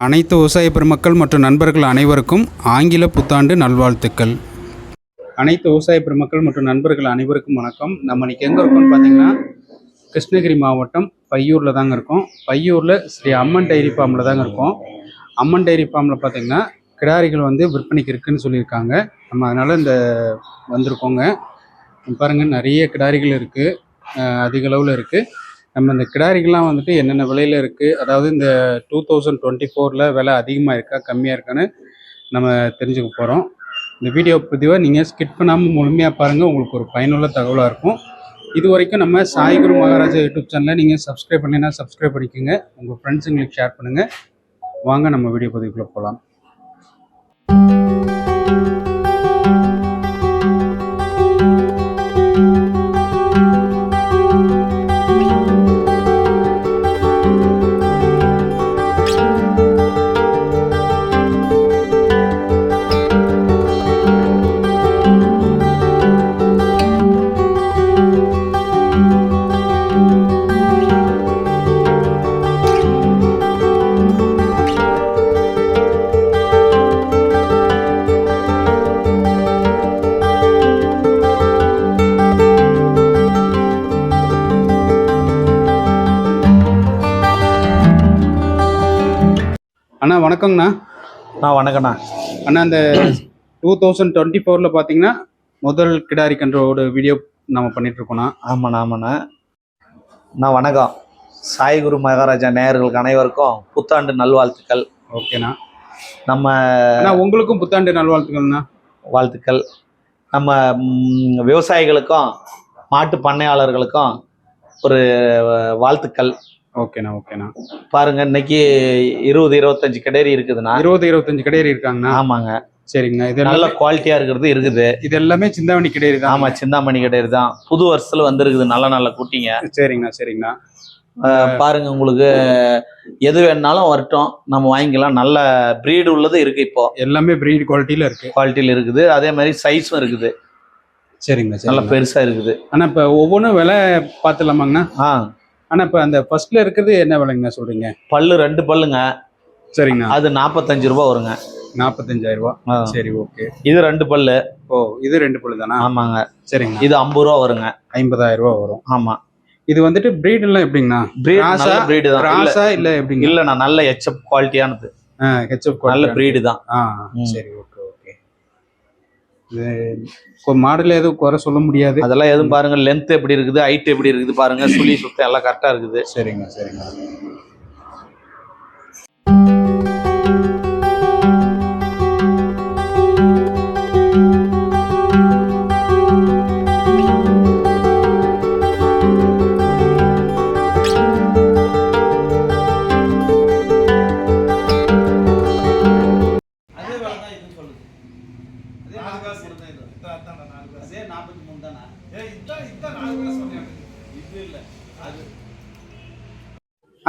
அனைத்து விவசாய பெருமக்கள் மற்றும் நண்பர்கள் அனைவருக்கும் ஆங்கில புத்தாண்டு நல்வாழ்த்துக்கள். அனைத்து விவசாய பெருமக்கள் மற்றும் நண்பர்கள் அனைவருக்கும் வணக்கம். நம்ம இன்னைக்கு எங்கே இருக்கோம்னு பார்த்தீங்கன்னா கிருஷ்ணகிரி மாவட்டம் பையூரில் தாங்க இருக்கோம். பையூரில் ஸ்ரீ அம்மன் டைரி ஃபார்மில் தாங்க இருக்கோம். அம்மன் டைரி ஃபார்மில் பார்த்தீங்கன்னா கிடாரிகள் வந்து விற்பனைக்கு இருக்குன்னு சொல்லியிருக்காங்க. நம்ம அதனால் இந்த வந்திருக்கோங்க. பாருங்கள் நிறைய கிடாரிகள் இருக்குது அதிக அளவில் இருக்குது நம்ம இந்த கிடாரிகள்லாம் வந்துட்டு என்னென்ன விலையில் இருக்குது அதாவது இந்த டூ தௌசண்ட் டுவெண்ட்டி ஃபோரில் விலை அதிகமாக இருக்கா கம்மியாக இருக்கான்னு நம்ம தெரிஞ்சுக்க போகிறோம் இந்த வீடியோ பதிவை நீங்கள் ஸ்கிட் பண்ணாமல் முழுமையாக பாருங்கள் உங்களுக்கு ஒரு பயனுள்ள தகவலாக இருக்கும். இது வரைக்கும் நம்ம சாய்குரு மகாராஜா யூடியூப் சேனலை நீங்கள் சப்ஸ்கிரைப் பண்ணினா சப்ஸ்கிரைப் பண்ணிக்கோங்க. உங்கள் ஃப்ரெண்ட்ஸுங்களுக்கு ஷேர் பண்ணுங்கள் வாங்க நம்ம வீடியோ பதிவுக்குள்ளே போகலாம் அண்ணா வணக்கங்கண்ணா ஆ வணக்கண்ணா அண்ணா இந்த டூ தௌசண்ட் டுவெண்ட்டி ஃபோரில் பார்த்தீங்கன்னா முதல் கிடாரி கன்றோட வீடியோ நம்ம பண்ணிட்டு இருக்கோம்ண்ணா ஆமாண்ணா ஆமாண்ணா. அண்ணா வணக்கம். சாய்குரு மகாராஜா நேயர்களுக்கு அனைவருக்கும் புத்தாண்டு நல்வாழ்த்துக்கள். ஓகேண்ணா. நம்ம அண்ணா உங்களுக்கும் புத்தாண்டு நல்வாழ்த்துக்கள்ண்ணா. வாழ்த்துக்கள். நம்ம விவசாயிகளுக்கும் மாட்டு பண்ணையாளர்களுக்கும் ஒரு வாழ்த்துக்கள். ஓகேண்ணா ஓகேண்ணா. பாருங்க இன்னைக்கு இருபது இருபத்தஞ்சு கிடேரி இருக்குதுண்ணா. இருபது இருபத்தஞ்சு கிடையாது இருக்காங்கண்ணா. ஆமாங்க. சரிங்கண்ணா இது நல்ல குவாலிட்டியா இருக்கிறது இருக்குது. இது எல்லாமே சிந்தாமணி கிடையாது தான். ஆமா சிந்தாமணி கிடேரி தான். புது வருஷத்துல வந்திருக்குது நல்ல நல்ல குட்டிங்க. சரிங்கண்ணா சரிங்கண்ணா. பாருங்க உங்களுக்கு எது வேணாலும் வரட்டும். நம்ம வாங்கிக்கலாம். நல்ல breed உள்ளது இருக்கு இப்போ. எல்லாமே பிரீட் குவாலிட்டியில இருக்கு. குவாலிட்டியில் இருக்குது. அதே மாதிரி சைஸும் இருக்குது. சரிங்கண்ணா நல்ல பெருசா இருக்குது. அண்ணா இப்போ ஒவ்வொன்றும் விலை பார்த்துலாமாங்கண்ணா? ஆ. அண்ணா இப்போ அந்த ஃபர்ஸ்ட்ல இருக்கிறது என்ன விலைங்கண்ணா சொல்றீங்க? பல்லு ரெண்டு பல்லுங்க. சரிங்கண்ணா. அது நாற்பத்தஞ்சு ரூபா வருங்க. நாற்பத்தஞ்சாயிரம் ரூபா. சரி ஓகே. இது ரெண்டு பல்லு. ஓ இது ரெண்டு பொழுது தானா ஆமாங்க. சரிங்கண்ணா. இது ஐம்பது ரூபா வருங்க. ஐம்பதாயிரம் ரூபா வரும். ஆமா. இது வந்துட்டு பிரீட் எல்லாம் எப்படிங்கண்ணா ஆ? breed தான். இல்ல கிராஸா இல்ல எப்படிங்க இல்லண்ணா நல்ல எச்எப் குவாலிட்டியானது ஹெச்எப் நல்ல breed தான். சரி ஓகே. மாடல் எதுவும் குறை சொல்ல முடியாது. அதெல்லாம் எதுவும் பாருங்க லென்த் எப்படி இருக்குது ஹைட் எப்படி இருக்குது பாருங்க சுழி சுத்தம் எல்லாம் கரெக்டா இருக்குது. சரிங்க சரிங்க.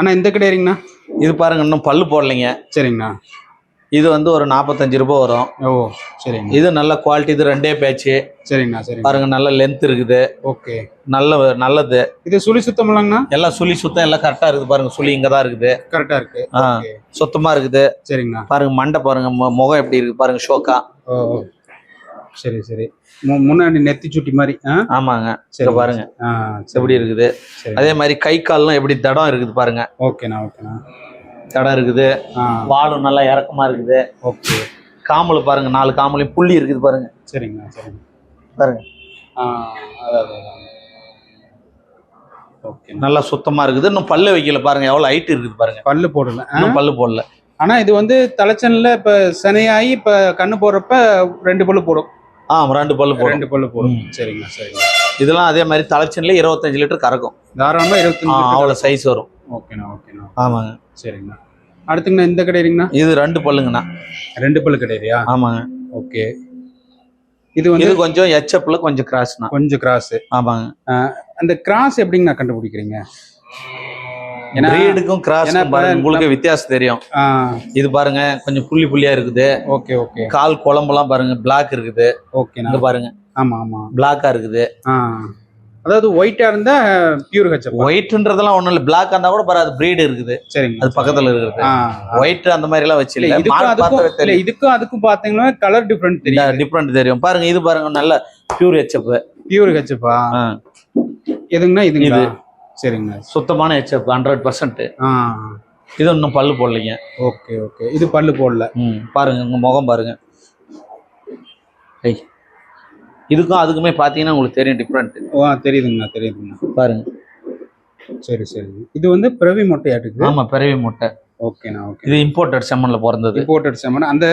அண்ணா இந்த கிடையாதுங்கண்ணா இது பாருங்க இன்னும் பல்லு போடலைங்க. சரிங்கண்ணா. இது வந்து ஒரு நாற்பத்தஞ்சு ரூபாய் வரும். ஓ சரிங்க இது நல்ல குவாலிட்டி இது ரெண்டே பேட்ச் சரிங்கண்ணா சரிங்க பாருங்க நல்ல லென்த் இருக்குது. ஓகே. நல்ல நல்லது. இது சுழி சுத்தம் இல்லைங்கண்ணா எல்லாம் சுழி சுத்தம் எல்லாம் கரெக்டா இருக்குது பாருங்க சுழி இங்க தான் இருக்குது கரெக்டா இருக்கு. ஆ. ஓகே. சுத்தமா இருக்குது. சரிங்கண்ணா. பாருங்க மண்டை பாருங்க முகம் எப்படி இருக்கு பாருங்க ஷோக்கா ஓ. சரி சரி. முன்னாடி நெத்தி சுட்டி மாதிரி ஆமாங்க. சரி பாருங்க. எப்படி இருக்குது? அதே மாதிரி கை கால்லாம் எப்படி தடம் இருக்குது பாருங்க. ஓகேண்ணா ஓகேண்ணா. தடம் இருக்குது. வாலும் நல்லா இறக்கமா இருக்குது. ஓகே. காம்பல் பாருங்க நாலு காம்பலையும் புள்ளி இருக்குது பாருங்க. சரிங்கண்ணா சரிங்க பாருங்க. ஓகே. நல்லா சுத்தமா இருக்குது. இன்னும் பல்லு வைக்கல பாருங்க. எவ்வளவு ஹைட் இருக்குது பாருங்க. பல்லு போடல? இன்னும் பல்லு போடல. ஆனா இது வந்து தலைச்சன்ல இப்ப சனையாகி இப்ப கண்ணு போடுறப்ப ரெண்டு பல்லு போடும். ஆ ரெண்டு பல்லு போடும் ரெண்டு பல்லு போடும். சரிங்க சரிங்க. இதெல்லாம் அதே மாதிரி தலைச்சன்ல இருபத்தஞ்சு லிட்டர் கறக்கும். தாராளமா ஆ, இருபத்தஞ்சு அவ்வளவு சைஸ் வரும். ஓகேண்ணா ஓகேண்ணா. ஆமாங்க. சரிங்கண்ணா. அடுத்துங்கண்ணா இந்த கிடையாதுங்கண்ணா இது ரெண்டு பல்லுங்கண்ணா. ரெண்டு பல்லு கிடையாதுயா ஆமாங்க. ஓகே. இது வந்து இது கொஞ்சம் எச்எப்ல கொஞ்சம் கிராஸ்ண்ணா கொஞ்சம் கிராஸ் ஆமாங்க. அந்த கிராஸ் எப்படிங்கண்ணா கண்டுபிடிக்கிறீங்க? பிரீடுக்கும் கிராஸ் உங்களுக்கு வித்தியாசம் தெரியும். இது பாருங்க கொஞ்சம் புள்ளி புள்ளியா இருக்குது. Okay okay. கால் குழம்புலாம் பாருங்க பிளாக் இருக்குது. ஓகேண்ணா இங்க பாருங்க. ஆமா ஆமா. பிளாக்கா இருக்குது. அதாவது ஒயிட்டா இருந்தா பியூர் ஹெச்எப் ஒயிட்ன்றதெல்லாம் ஒண்ணும் இல்ல. பிளாக் இருந்தா கூட பாரு அது பிரீடு இருக்குது. சரிங்க. அது பக்கத்துல இருக்கிறது ஆ, ஒயிட் அந்த மாதிரி எல்லாம் வச்சு இல்ல இதுக்கும் அதுக்கும் பாத்தீங்கன்னா கலர் டிஃபரெண்ட் தெரியும் டிஃப்ரெண்ட் தெரியும். பாருங்க இது பாருங்க நல்ல பியூர் ஹெச்எப் பியூர் ஹெச்எப்பா எதுங்கண்ணா இதுங்களா? சரிங்க. சுத்தமான ஹெச்எப் ஹண்ட்ரட் பர்சன்ட் ஆ. இது இன்னும் பல்லு போடலைங்க. Okay okay. இது பல்லு போடல. ம் பாருங்க உங்க முகம் பாருங்க. ஏய் இதுக்கும் அதுக்குமே பாத்தீங்கன்னா உங்களுக்கு தெரியும் டிஃப்ரெண்ட் ஓ தெரியுதுங்கண்ணா தெரியுதுங்கண்ணா பாருங்க. சரி சரி. இது வந்து பிறவி மொட்டையாட்டுக்கு? ஆமா பிறவி முட்டை. ஓகேண்ணா ஓகே. இது இம்போர்ட்டட் செம்மன்ல பிறந்தது. இம்போர்ட்டட் செமன் அந்த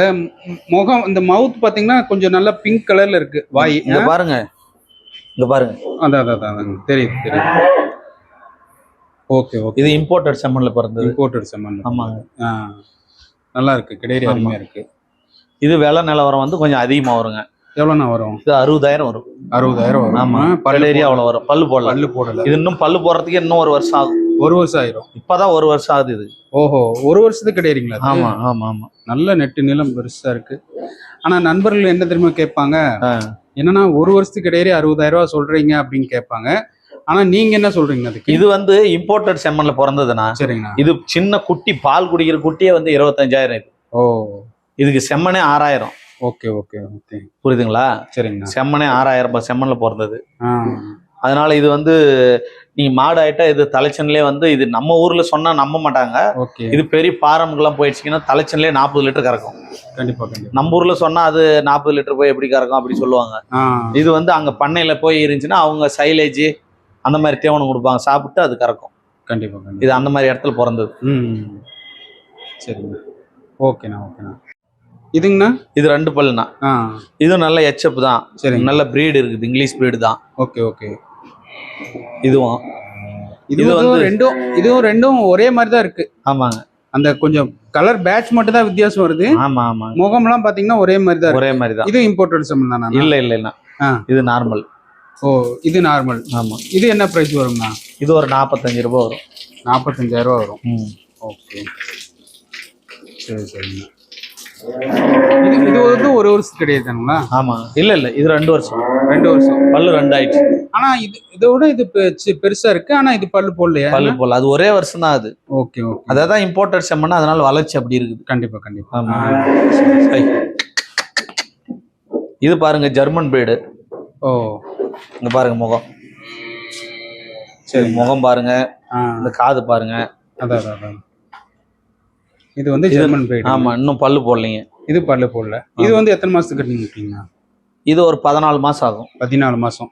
முகம் இந்த மவுத் பாத்தீங்கன்னா கொஞ்சம் நல்லா பிங்க் கலர்ல இருக்கு. வாய் இங்க பாருங்க. இங்க பாருங்க. அதான் அதான் அதான், அதான். தெரியுது தெரியுது. Okay okay. இது இம்போர்ட்டட் செம்மன்ல பிறந்தது. இம்போர்ட்டட் செமன் ஆமாங்க. நல்லா இருக்கு. கிடையாது. அருமையா இருக்கு. இது விலை நிலவரம் வந்து கொஞ்சம் அதிகமா வருங்க. எவ்வளோண்ணா வரும்? இது அறுபதாயிரம் வரும். அறுபதாயிரம் வரும். ஆமா. ஆ, பல்லு ஏரியா அவ்வளவு வரும். பல்லு போடல. பல்லு போடல. இது இன்னும் பல்லு போடுறதுக்கு இன்னும் ஒரு வருஷம் ஆகும். ஒரு வருஷம் ஆயிரும். இப்பதான் ஒரு வருஷம் ஆகுது இது. ஓஹோ ஒரு வருஷத்துக்கு கிடையாதுங்களா அது? ஆமா ஆமா ஆமா. நல்ல நெட்டு நீளம் பெருசா இருக்கு. ஆனா நண்பர்கள் என்ன தெரியுமா கேட்பாங்க. என்னன்னா ஒரு வருஷத்துக்கு இடையே அறுபதாயிரம் ரூபாய் சொல்றீங்க அப்படின்னு கேட்பாங்க. ஆனா நீங்க என்ன சொல்றீங்க அதுக்கு? இது வந்து இம்போர்ட்டட் செம்மன்ல பிறந்ததுன்னா சரிங்கண்ணா. இது சின்ன குட்டி பால் குடிக்கிற குட்டியே வந்து இருபத்தஞ்சாயிரம் இது. ஓ. இதுக்கு செம்மனே ஆறாயிரம். Okay okay okay. புரியுதுங்களா? சரிங்கண்ணா. செம்மனே ஆறாயிரம் ரூபாய் செம்மன்ல பிறந்தது. அதனால இது வந்து நீங்க மாடு ஆயிட்டா இது தலைச்சன்லயே வந்து இது நம்ம ஊர்ல சொன்னா நம்ப மாட்டாங்க. இது பெரிய ஃபாரமுக்கெல்லாம் போயிடுச்சுங்கன்னா தலைச்சன்லயே நாற்பது லிட்டர் கறக்கும். கண்டிப்பா நம்ம ஊர்ல சொன்னா அது நாற்பது லிட்டர் போய் எப்படி கறக்கும் அப்படி சொல்லுவாங்க. இது வந்து அங்க பண்ணையில போய் இருந்துச்சுன்னா அவங்க சைலேஜ் அந்த மாதிரி தேவனம் கொடுப்பாங்க. சாப்பிட்டு அது கறக்கும். கண்டிப்பா கண்டிப்பா. இது அந்த மாதிரி இடத்துல பிறந்தது. ம் சரிங்க. ஓகேண்ணா ஓகேண்ணா. இதுங்கண்ணா? இது ரெண்டு பல்லுனா ஆ. இதுவும் நல்ல எச்சப் தான். சரிங்க. நல்ல பிரீடு இருக்குது. இங்கிலீஷ் பிரீடு தான். Okay okay. இதுவும். இது இது வந்து ரெண்டும் இதுவும் ரெண்டும் ஒரே மாதிரி தான் இருக்கு. ஆமாங்க. அந்த கொஞ்சம் கலர் பேட்ச் மட்டும் தான் வித்தியாசம் வருது. ஆமா ஆமா முகம்லாம் பாத்தீங்கன்னா ஒரே மாதிரி தான் ஒரே மாதிரி தான். இது இம்போர்ட்டட் சம்மன் தானா? இல்ல இல்ல இல்ல. இது நார்மல் ஓ இது நார்மல் ஆமா. இது என்ன பிரைஸ் வருங்கண்ணா இது ஒரு நாற்பத்தஞ்சு ரூபாய் வரும். நாற்பத்தஞ்சாயிரம் ரூபா வரும். ம். ஓகே. சரி சரிங்கண்ணா இது இது வந்து ஒரு வருஷம் கிடையாதுங்களா ஆமா. இல்ல இல்ல. இது ரெண்டு வருஷம். ரெண்டு வருஷம். பல்லு ரெண்டு ஆயிடுச்சு ஆனா இது இதோட இது பெ- பெருசா இருக்கு. ஆனா இது பல்லு போடலையா? பல்லு போல அது ஒரே வருஷம் தான் அது. Okay okay. அதான் இம்போர்ட்டட் செம்மன்னா அதனால வளர்ச்சி அப்படி இருக்குது. கண்டிப்பா கண்டிப்பா. ஆமா. ஆ, ஐ. இது பாருங்க ஜெர்மன் பிரீடு ஓ. இங்க பாருங்க முகம். சரி முகம் பாருங்க. இந்த காது பாருங்க. அதான் இது வந்து ஜெர்மன் பிரீட் ஆமா இன்னும் பல்லு போடலைங்க. இது பல்லு போடல. இது வந்து எத்தனை மாசத்துக்கு விட்டீங்க இது ஒரு பதினாலு மாசம் ஆகும். பதினாலு மாசம்.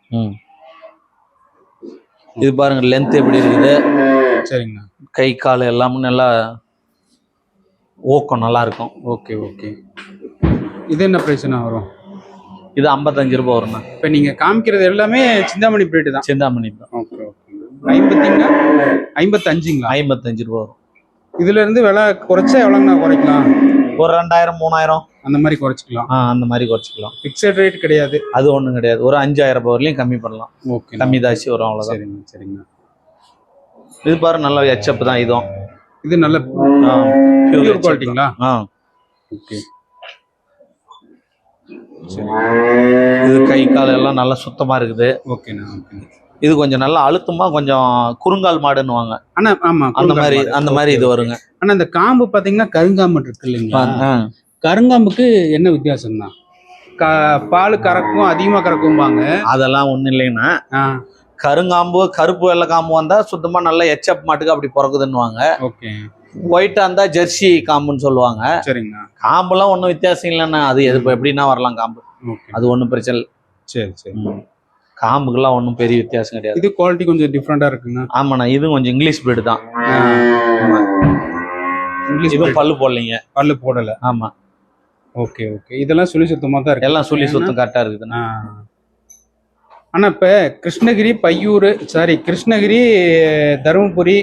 இது பாருங்க லென்த் எப்படி இருக்குது? சரிங்கண்ணா. கை கால் எல்லாமே நல்லா ஊக்கம் நல்லா இருக்கும். Okay okay. இது என்ன பிரைஸ்னா வரும்? இது ஐம்பத்தஞ்சு ரூபாய் வரும்ண்ணா. இப்போ நீங்க காமிக்கிறது எல்லாமே சிந்தாமணி பிரீடு தான். சிந்தாமணி தான். Okay okay. ஐம்பத்திங்களா ஐம்பத்தஞ்சுங்களா? ஐம்பத்தஞ்சு ரூபா வரும். இதுல இருந்து விலை குறைச்சா எவ்வளோங்கண்ணா குறைக்கலாம்? ஒரு ரெண்டாயிரம் மூணாயிரம். அந்த மாதிரி குறைச்சிக்கலாம். ஆ அந்த மாதிரி குறைச்சிக்கலாம். ஃபிக்ஸட் ரேட் கிடையாது. அது ஒன்றும் கிடையாது. ஒரு அஞ்சாயிரம் ரூபாய் வரலையும் கம்மி பண்ணலாம். ஓகே கம்மி தாசி வரும் அவ்வளோதான் சரிங்க சரிங்க. இது பாரு நல்ல எச்சப் தான் இதுவும். இது நல்ல பியூர் குவாலிட்டிங்களா. ஆ. ஓகே. இது கை கால் எல்லாம் நல்லா சுத்தமா இருக்குது. ஓகேண்ணா ஓகே இது கொஞ்சம் நல்லா அழுத்தமா கொஞ்சம் குறுங்கால் மாடுன்னுவாங்க. ஆனா ஆமா அந்த மாதிரி. அந்த மாதிரி இது வருங்க. ஆனா இந்த காம்பு பாத்தீங்கன்னா கருங்காம்பு இருக்கு இல்லைங்களா. கருங்காம்புக்கு என்ன வித்தியாசம் தான் பால் கறக்கும் அதிகமா கறக்கும்பாங்க. அதெல்லாம் ஒண்ணும் இல்லைன்னா கருங்காம்பு கருப்பு வெள்ளை காம்பு வந்தா சுத்தமா நல்லா எச்சப் மாட்டுக்கு அப்படி பிறக்குதுன்னுவாங்க. ஓகே. ஒயிட்டா இருந்தா ஜெர்சி காம்புன்னு சொல்லுவாங்க. சரிங்கண்ணா. காம்புலாம் ஒன்றும் வித்தியாசம் இல்லைன்னா அது எது எப்படின்னா வரலாம் காம்பு? அது ஒன்றும் பிரச்சனை இல்லை. சரி சரி. காம்புக்கெல்லாம் ஒன்றும் பெரிய வித்தியாசம் கிடையாது. இது குவாலிட்டி கொஞ்சம் டிஃப்ரெண்டா இருக்குங்க ஆமாண்ணா இது கொஞ்சம் இங்கிலீஷ் பிரீடு தான். இங்கிலீஷ் இதுவும் பல்லு போடலைங்க. பல்லு போடல. ஆமா. Okay okay. இதெல்லாம் சொல்லி சுத்தமா தான் இருக்கு. எல்லாம் சொல்லி சுத்தம் கரெக்டா இருக்குதுண்ணா. ஆ. ஆனா இப்ப கிருஷ்ணகிரி பையூர் சாரி கிருஷ்ணகிரி தருமபுரி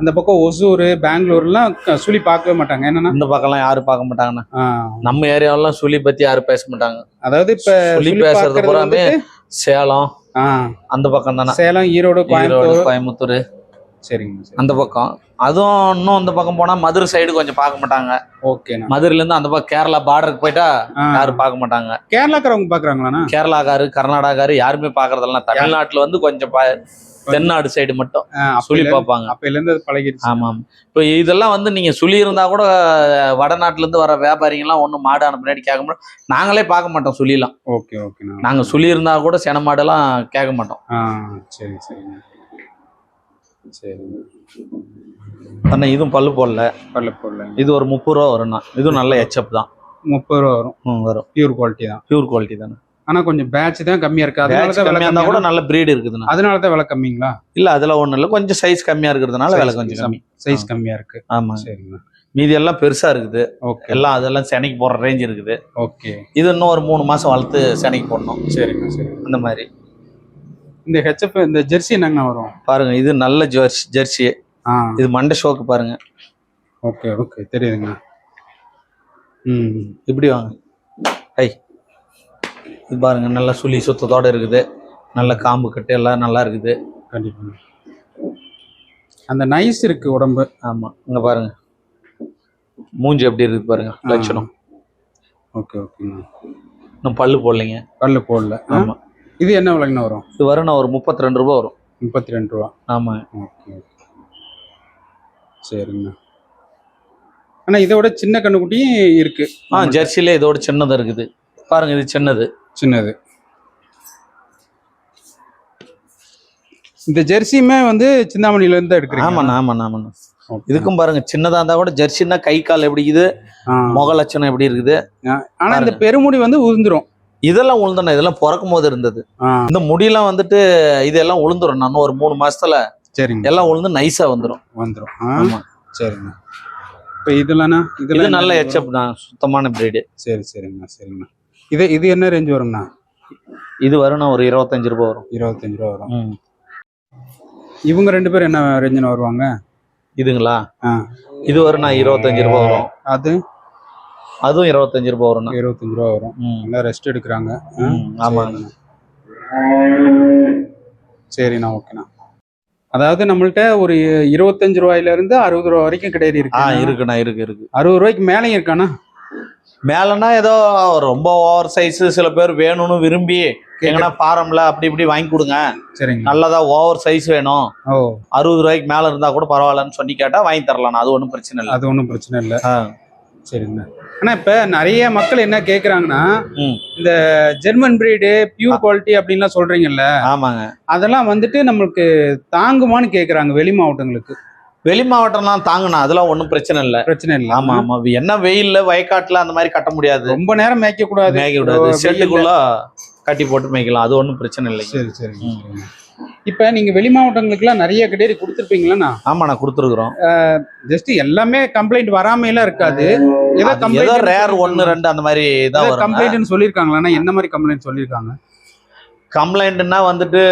அந்த பக்கம் ஒசூர் பெங்களூர்லாம் சுழி பார்க்கவே மாட்டாங்க. என்னன்னா இந்த பக்கம்லாம் யாரும் பார்க்க மாட்டாங்கண்ணா. நம்ம ஏரியாவெல்லாம் சுழி பத்தி யாரும் பேச மாட்டாங்க. அதாவது இப்ப சுழி பேசுறது பூராமே சேலம் அந்த பக்கம் தானே சேலம் ஈரோடு கோயம்புத்தூர். கோயம்புத்தூர். சரிங்கண்ணா சரி. அந்த பக்கம். அதுவும் இன்னும் இந்த பக்கம் போனா மதுரை சைடு கொஞ்சம் பார்க்க மாட்டாங்க. ஓகேண்ணா. மதுரையில இருந்து அந்த பக்கம் கேரளா பார்டருக்கு போயிட்டா யாரும் பார்க்க மாட்டாங்க. கேரளாக்காரவங்க பாக்குறாங்களாண்ணா கேரளாக்காரு கர்நாடகாரு யாருமே பாக்குறதெல்லாம் தமிழ்நாட்டுல வந்து கொஞ்சம் தென்னாடு சைடு மட்டும் சுழி பார்ப்பாங்க. அப்பையில இருந்து பழகிடுச்சு ஆமா ஆமா. இப்போ இதெல்லாம் வந்து நீங்க சொல்லி இருந்தா கூட வடநாட்டுல இருந்து வர வியாபாரிங்கெல்லாம் ஒண்ணும் மாடு அனுப்பினாடி கேட்க மாட்டோம் நாங்களே பார்க்க மாட்டோம் சொல்லிலாம் ஓகே ஓகேண்ணா நாங்க சொல்லி இருந்தா கூட சென மாடெல்லாம் கேட்க மாட்டோம். சரி சரிங்க சரிங்க ஆனா இதுவும் பல்லு போடல. பல்ல போடல. இது ஒரு முப்பது ரூபா வரும்ண்ணா. இதுவும் நல்ல ஹெச்அப் தான். முப்பது ரூபா வரும். வரும். பியூர் குவாலிட்டி தான். பியூர் குவாலிட்டி தானே? ஆனா கொஞ்சம் பேட்ச் தான் கம்மியா இருக்கு. அதனால தான் விலை கம்மியா இருந்தா கூட நல்ல பிரீடு இருக்குதுண்ணா. அதனால தான் விலை கம்மிங்களா? இல்ல அதுல ஒண்ணும் இல்ல. கொஞ்சம் சைஸ் கம்மியா இருக்கிறதுனால விலை கொஞ்சம் கம்மி. சைஸ் கம்மியா இருக்கு. ஆமா. சரிங்கண்ணா மீதி எல்லாம் பெருசா இருக்குது. ஓகே எல்லாம் அதெல்லாம் சென்னைக்கு போற ரேஞ்ச் இருக்குது. ஓகே இது இன்னும் ஒரு மூணு மாசம் வளர்த்து சென்னைக்கு போடணும். சரிங்க சரி. அந்த மாதிரி. இந்த ஹெச்எஃப் இந்த ஜெர்சி என்னங்கண்ணா வரும்? பாருங்க இது நல்ல ஜெர்சி ஜெர்சி இது மண்டை ஷோக்கு பாருங்க. ஓகே ஓகே தெரியுதுங்கண்ணா. ம். இப்படி வாங்க. ஐ. இது பாருங்க நல்ல சுழி சுத்தத்தோட இருக்குது. நல்ல காம்பு கட்டு எல்லாம் நல்லா இருக்குது. கண்டிப்பா. அந்த நைஸ் இருக்கு உடம்பு. ஆமா இங்க பாருங்க. மூஞ்சி எப்படி இருக்குது பாருங்க லட்சணம். ஓகே ஓகேண்ணா இன்னும் பல்லு போடலைங்க. பல்லு போடல. ஆ? ஆமா. இது என்ன விலைங்கண்ணா வரும்? இது வரும் நான் ஒரு முப்பத்தி ரெண்டு ரூபா வரும். முப்பத்தி ரெண்டு ரூபா. ஆமா. ஓகே சரிங்கண்ணா அண்ணா இதை விட சின்ன கண்ணுக்குட்டியும் இருக்கு. ஆ ஜெர்சிலே இதோட சின்னது இருக்குது. பாருங்க இது சின்னது. சின்னது. இந்த ஜெர்சியுமே வந்து சிந்தாமணில இருந்து தான் எடுக்கிறீங்க. ஆமாண்ணா ஆமாண்ணா ஆமாண்ணா. இதுக்கும் பாருங்க சின்னதா இருந்தா கூட ஜெர்சின்னா கை கால் எப்படி இருக்குது ஆ. முக லட்சணம் எப்படி இருக்குது? ஆனா இந்த பெருமுடி வந்து உதிர்ந்துரும் இதெல்லாம் உளுந்தன இதெல்லாம் பிறக்கும் போது இருந்தது. இந்த முடியெல்லாம் வந்துட்டு இதெல்லாம் உளுந்துரும். நான் ஒரு மூணு மாசத்துல சரிங்க. எல்லாம் உளுந்து நைஸா வந்துடும் வந்துரும். ஆ, ஆமா. சரிங்க. இப்போ இது இதெல்லாம் நல்ல என்ன ஹெச்அப் தான் சுத்தமான பிரீடு? சரி சரிங்கண்ணா சரிங்கண்ணா. இது இது என்ன ரேஞ்ச் வருங்கண்ணா இது வரும்னா ஒரு இருபத்தஞ்சு ரூபாய் வரும். இருபத்தஞ்சு ரூபா வரும். ம். இவங்க ரெண்டு பேரும் என்ன ரேஞ்சில் வருவாங்க? இதுங்களா? ஆ. இது வரும் நான் இருபத்தஞ்சு ரூபாய் வரும். அது? அதுவும் இருபத்தஞ்சு ரூபாய் வரும்ண்ணா. இருபத்தஞ்சு ரூபா வரும். ம். நல்லா ரெஸ்ட் எடுக்கிறாங்க. ஆ, ம், ஆமாங்க. சரிண்ணா. ஓகேண்ணா. அதாவது நம்மள்ட்ட ஒரு இருபத்தஞ்சு ரூபாயில இருந்து அறுபது ரூபா வரைக்கும் கிடையாது ஆ இருக்கு இருக்குண்ணா இருக்கு இருக்கு. அறுபது ரூபாய்க்கு மேலேயும் இருக்காண்ணா? மேலனா ஏதோ ரொம்ப ஓவர் சைஸ் சில பேர் வேணும்னு விரும்பி எங்கன்னா ஃபாரம்ல அப்படி இப்படி வாங்கி கொடுங்க. சரிங்க. நல்லதா ஓவர் சைஸ் வேணும். அறுபது ரூபாய்க்கு மேல இருந்தா கூட பரவாயில்லன்னு சொல்லி கேட்டா வாங்கி தரலாம். அது ஒன்றும் பிரச்சனை இல்லை. அது ஒன்றும் பிரச்சனை இல்லை. ஆ. சரிங்கண்ணா ஆனா இப்ப நிறைய மக்கள் என்ன கேக்குறாங்கன்னா. இந்த ஜெர்மன் பிரீடு பியூர் குவாலிட்டி அப்படின்லாம் சொல்றீங்கல்ல ஆமாங்க. அதெல்லாம் வந்துட்டு நம்மளுக்கு தாங்குமான்னு கேக்குறாங்க வெளி மாவட்டங்களுக்கு. வெளி மாவட்டம்லாம் தாங்கணும் அதெல்லாம் ஒன்றும் பிரச்சனை இல்லை. பிரச்சனை இல்லை. ஆமா ஆமா. என்ன வெயில்ல வயக்காட்டுல அந்த மாதிரி கட்ட முடியாது. ரொம்ப நேரம் மேய்க்க கூடாது. மேய்க்க விடாது ஷெட்டுக்குள்ள கட்டி போட்டு மேய்க்கலாம். அது ஒன்றும் பிரச்சனை இல்லைங்க. சரி சரி. இப்ப நீங்க வெளி மாவட்டங்களுக்குலாம் நிறைய கிடையாது கொடுத்துருப்பீங்களா ஆமா நான் கொடுத்துருக்குறோம் ஜஸ்ட் எல்லாமே கம்ப்ளைண்ட் வராம எல்லாம் இருக்காது ஏதோ கம்ப்ளைண்ட் ரேர் ஒன்னு ரெண்டு அந்த மாதிரி வரும் கம்ப்ளைண்ட்னு சொல்லிருக்காங்களா என்ன மாதிரி கம்ப்ளைண்ட் சொல்லிருக்காங்க? கம்ப்ளைண்ட்னா வந்துட்டு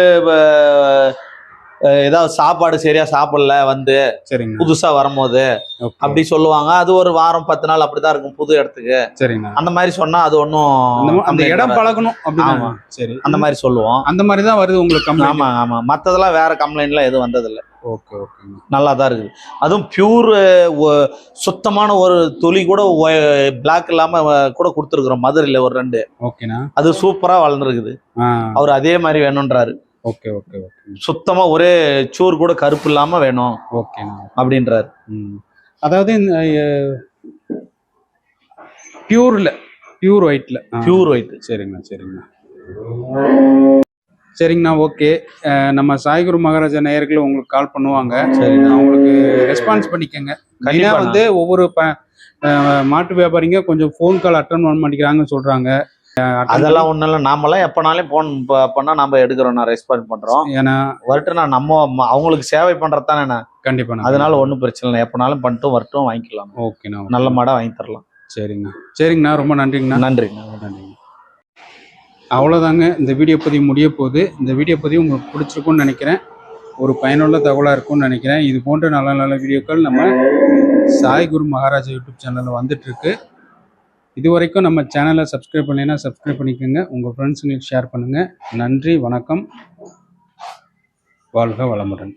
ஏதாவது சாப்பாடு சரியா சாப்பிடல வந்து சரிங்க. புதுசா வரும்போது. அப்படி சொல்லுவாங்க. அது ஒரு வாரம் பத்து நாள் அப்படிதான் இருக்கும் புது இடத்துக்கு. சரிங்க. அந்த மாதிரி சொன்னா அது அந்த ஒன்றும் மா- அந்த இடம் பழகணும் ஆமா. சரி. அந்த மாதிரி சொல்லுவோம். அந்த மாதிரி தான் வருது உங்களுக்கு ஆமா ஆமா. மத்ததெல்லாம் வேற கம்ப்ளைண்ட்லாம் எதுவும் வந்ததில்ல. ஓகே ஓகேங்க. நல்லா தான் இருக்குது. அதுவும் பியூர் சுத்தமான ஒரு துளி கூட பிளாக் இல்லாம கூட கொடுத்துருக்குறோம். மதுரையில ஒரு ரெண்டு. ஓகேண்ணா. அது சூப்பரா வளர்ந்துருக்குது. அவர் அதே மாதிரி வேணும்ன்றாரு. Okay okay okay. சுத்தமா ஒரே சூர் கூட கருப்பு இல்லாம வேணும் ஓகேண்ணா அப்படின்றாரு. ம். அதாவது பியூர்ல பியூர் ஒயிட்ல. Pure white. சரிங்கண்ணா சரிங்கண்ணா. சரிங்கண்ணா ஓகே. நம்ம சாய்குரு மகாராஜா நேயர்கள் உங்களுக்கு கால் பண்ணுவாங்க. சரிண்ணா அவங்களுக்கு ரெஸ்பான்ஸ் பண்ணிக்கங்க. மெயினாக கண்டிப்பா வந்து ஒவ்வொரு ப மாட்டு வியாபாரிங்க கொஞ்சம் ஃபோன் கால் அட்டன் பண்ண மாட்டேங்கிறாங்கன்னு சொல்றாங்க. அதெல்லாம் ஒண்ணும் இல்லை. நாமெல்லாம் எப்பனாலும் போன் பண்ணா நம்ம எடுக்கிறோம். நான் ரெஸ்பாண்ட் பண்றோம். ஏன்னா வரட்டும் நான் நம்ம அவங்களுக்கு சேவை பண்றது தானே கண்டிப்பா அதனால ஒன்றும் பிரச்சனை இல்லை. எப்பனாலும் பண்ணிட்டும் வரட்டும் வாங்கிக்கலாம். ஓகேண்ணா நல்ல மாடா வாங்கி தரலாம். சரிங்கண்ணா. சரிங்கண்ணா. ரொம்ப நன்றிங்கண்ணா. நன்றிண்ணா நன்றிங்க. அவ்வளோதாங்க இந்த வீடியோ பதிவு முடிய போகுது. இந்த வீடியோ பதிவு உங்களுக்கு பிடிச்சிருக்கும்னு நினைக்கிறேன். ஒரு பயனுள்ள தகவலாக இருக்கும்னு நினைக்கிறேன். இது போன்ற நல்ல நல்ல வீடியோக்கள் நம்ம சாய் குரு மகாராஜா யூடியூப் சேனலில் வந்துட்டு இருக்கு. இது வரைக்கும் நம்ம சேனலை சப்ஸ்கிரைப் பண்ணலைன்னா சப்ஸ்கிரைப் பண்ணிக்கோங்க. உங்கள் ஃப்ரெண்ட்ஸுங்களுக்கு ஷேர் பண்ணுங்கள் நன்றி வணக்கம். வாழ்க வளமுடன்.